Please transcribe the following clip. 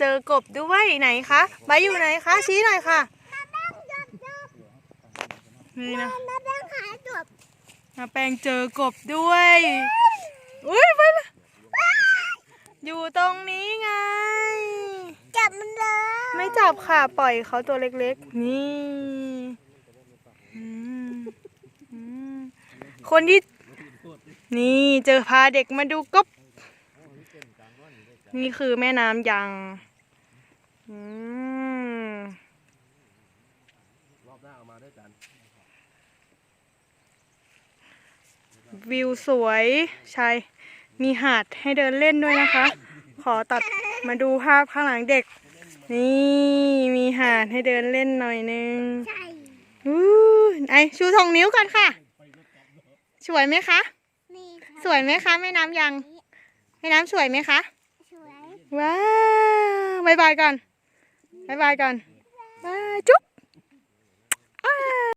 เจอกบด้วยไหนคะใบร์ทอยู่ไหนคะ ชี้หน่อยค่ะนี่นะน้าแบงค์หายจบนาแปงเจอกบด้วยอุ้ยไปละอยู่ตรงนี้ไง จับมันเลย ไม่จับค่ะ ปล่อยเขาตัวเล็กๆ นี่อืมอืมคนที่ นี่เจอพาเด็กมาดูกบ นี่คือแม่น้ำยังอืมรอบหน้าเอามาด้วยกันวิวสวยชายมีหาดให้เดินเล่นด้วยนะคะ ขอตัดมาดูภาพข้างหลังเด็ก นี่มีหาดให้เดินเล่นหน่อยนึงใช่อู้ไอชูสองนิ้วก่อนค่ะ สวยไหมคะนี่ค่ะสวยไหมคะแม่น้ำยัง แม่น้ำสวยไหมคะสวย ว้าวบายบายก่อนบายบายก่อนบายจุ๊บ